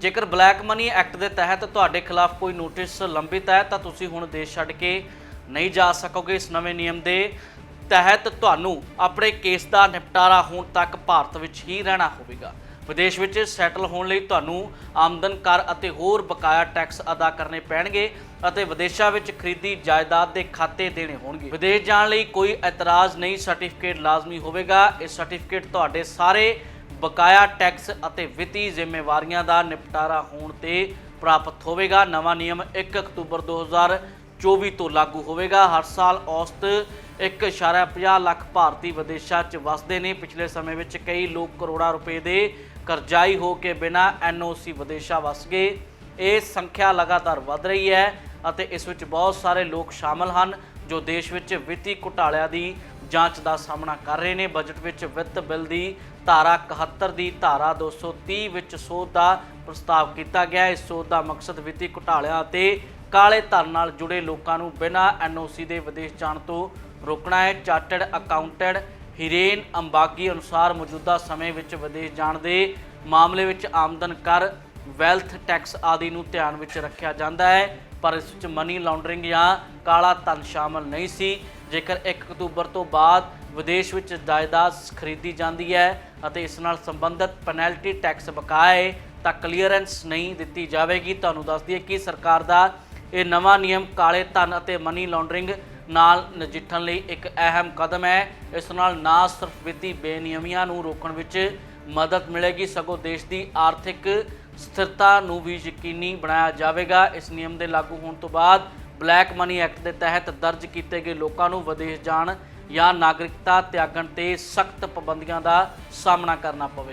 ਜੇਕਰ black money act ਦੇ ਤਹਿਤ ਤੁਹਾਡੇ ਖਿਲਾਫ ਕੋਈ ਨੋਟਿਸ ਲੰਬਿਤ ਹੈ, ਤਾਂ ਤੁਸੀਂ ਹੁਣ ਦੇਸ਼ ਛੱਡ ਕੇ ਨਹੀਂ ਜਾ ਸਕੋਗੇ ਇਸ ਨਵੇਂ ਨਿਯਮ ਦੇ ਤਹਿਤ ਤੁਹਾਨੂੰ ਆਪਣੇ ਕੇਸ ਦਾ ਨਿਪਟਾਰਾ ਹੋਣ ਤੱਕ ਭਾਰਤ ਵਿੱਚ ਹੀ ਰਹਿਣਾ ਹੋਵੇਗਾ। ਵਿਦੇਸ਼ ਵਿੱਚ ਸੈਟਲ ਹੋਣ ਲਈ ਤੁਹਾਨੂੰ ਆਮਦਨ ਕਰ ਅਤੇ ਹੋਰ ਬਕਾਇਆ ਟੈਕਸ ਅਦਾ ਕਰਨੇ ਪੈਣਗੇ ਅਤੇ ਵਿਦੇਸ਼ਾਂ ਵਿੱਚ ਖਰੀਦੀ ਜਾਇਦਾਦ ਦੇ ਖਾਤੇ ਦੇਣੇ ਹੋਣਗੇ। ਵਿਦੇਸ਼ ਜਾਣ ਲਈ ਕੋਈ ਇਤਰਾਜ਼ ਨਹੀਂ ਸਰਟੀਫਿਕੇਟ ਲਾਜ਼ਮੀ ਹੋਵੇਗਾ। ਇਹ ਸਰਟੀਫਿਕੇਟ ਤੁਹਾਡੇ ਸਾਰੇ ਬਕਾਇਆ ਟੈਕਸ ਅਤੇ ਵਿੱਤੀ ਜ਼ਿੰਮੇਵਾਰੀਆਂ ਦਾ ਨਿਪਟਾਰਾ ਹੋਣ ਤੇ ਪ੍ਰਾਪਤ ਹੋਵੇਗਾ। ਨਵਾਂ ਨਿਯਮ 1 ਅਕਤੂਬਰ 2024 ਤੋਂ ਲਾਗੂ ਹੋਵੇਗਾ। ਹਰ ਸਾਲ ਔਸਤ 1.50 ਲੱਖ ਭਾਰਤੀ ਵਿਦੇਸ਼ਾਂ 'ਚ ਵਸਦੇ ਨੇ। ਪਿਛਲੇ ਸਮੇਂ ਵਿੱਚ ਕਈ ਲੋਕ ਕਰੋੜਾਂ ਰੁਪਏ ਦੇ ਕਰਜ਼ਾਈ ਹੋ ਕੇ ਬਿਨਾਂ ਐਨਓਸੀ ਵਿਦੇਸ਼ਾਂ ਵਸ ਗਏ। ਇਹ ਸੰਖਿਆ ਲਗਾਤਾਰ ਵਧ ਰਹੀ ਹੈ ਅਤੇ ਇਸ ਵਿੱਚ ਬਹੁਤ ਸਾਰੇ ਲੋਕ ਸ਼ਾਮਲ ਹਨ ਜੋ ਦੇਸ਼ ਵਿੱਚ ਵਿੱਤੀ ਘੁਟਾਲਿਆਂ ਦੀ ਜਾਂਚ ਦਾ ਸਾਹਮਣਾ ਕਰ ਰਹੇ ਨੇ ਬਜਟ ਵਿੱਚ ਵਿੱਤ ਬਿੱਲ ਦੀ ਧਾਰਾ 71 ਦੀ ਧਾਰਾ 230 ਵਿੱਚ ਸੋਧ ਦਾ ਪ੍ਰਸਤਾਵ ਕੀਤਾ ਗਿਆ ਹੈ। ਇਸ ਸੋਧ ਦਾ ਮਕਸਦ ਵਿੱਤੀ ਘੁਟਾਲਿਆਂ ਅਤੇ ਕਾਲੇ ਧਨ ਨਾਲ ਜੁੜੇ ਲੋਕਾਂ ਨੂੰ ਬਿਨਾਂ ਐਨਓਸੀ ਦੇ ਵਿਦੇਸ਼ ਜਾਣ ਤੋਂ ਰੋਕਣਾ ਹੈ ਚਾਰਟਰਡ ਅਕਾਊਂਟੈਂਟ ਹੀਰੇਨ ਅੰਬਾਗੀ ਅਨੁਸਾਰ ਮੌਜੂਦਾ ਸਮੇਂ ਵਿੱਚ ਵਿਦੇਸ਼ ਜਾਣ ਦੇ ਮਾਮਲੇ ਵਿੱਚ ਆਮਦਨ ਕਰ ਵੈਲਥ ਟੈਕਸ ਆਦਿ ਨੂੰ ਧਿਆਨ ਵਿੱਚ ਰੱਖਿਆ ਜਾਂਦਾ ਹੈ, ਪਰ ਇਸ ਵਿੱਚ ਮਨੀ ਲਾਂਡਰਿੰਗ ਜਾਂ ਕਾਲਾ ਧਨ ਸ਼ਾਮਲ ਨਹੀਂ ਸੀ। ਜੇਕਰ 1 ਅਕਤੂਬਰ ਤੋਂ ਬਾਅਦ ਵਿਦੇਸ਼ ਵਿੱਚ ਜਾਇਦਾਦ ਖਰੀਦੀ ਜਾਂਦੀ ਹੈ ਅਤੇ ਇਸ ਨਾਲ ਸੰਬੰਧਿਤ ਪੈਨਲਟੀ ਟੈਕਸ ਬਕਾਏ ਤਾਂ ਕਲੀਅਰੈਂਸ ਨਹੀਂ ਦਿੱਤੀ ਜਾਵੇਗੀ। ਤੁਹਾਨੂੰ ਦੱਸ ਦਈਏ ਕਿ ਸਰਕਾਰ ਦਾ ਇਹ ਨਵਾਂ ਨਿਯਮ ਕਾਲੇ ਧਨ ਅਤੇ ਮਨੀ ਲਾਂਡਰਿੰਗ ਨਾਲ ਨਜਿੱਠਣ ਲਈ ਇੱਕ ਅਹਿਮ ਕਦਮ ਹੈ। ਇਸ ਨਾਲ ਨਾ ਸਿਰਫ ਵਿੱਤੀ ਬੇਨਿਯਮੀਆਂ ਨੂੰ ਰੋਕਣ ਵਿੱਚ ਮਦਦ ਮਿਲੇਗੀ, ਸਗੋਂ ਦੇਸ਼ ਦੀ ਆਰਥਿਕ ਸਥਿਰਤਾ ਨੂੰ ਵੀ ਯਕੀਨੀ ਬਣਾਇਆ ਜਾਵੇਗਾ। ਇਸ ਨਿਯਮ ਦੇ ਲਾਗੂ ਹੋਣ ਤੋਂ ਬਾਅਦ ਬਲੈਕ ਮਨੀ ਐਕਟ ਦੇ ਤਹਿਤ ਦਰਜ ਕੀਤੇ ਗਏ ਲੋਕਾਂ ਨੂੰ ਵਿਦੇਸ਼ ਜਾਣ ਜਾਂ ਨਾਗਰਿਕਤਾ ਤਿਆਗਣ ਤੇ ਸਖਤ ਪਾਬੰਦੀਆਂ ਦਾ ਸਾਹਮਣਾ ਕਰਨਾ ਪਵੇਗਾ।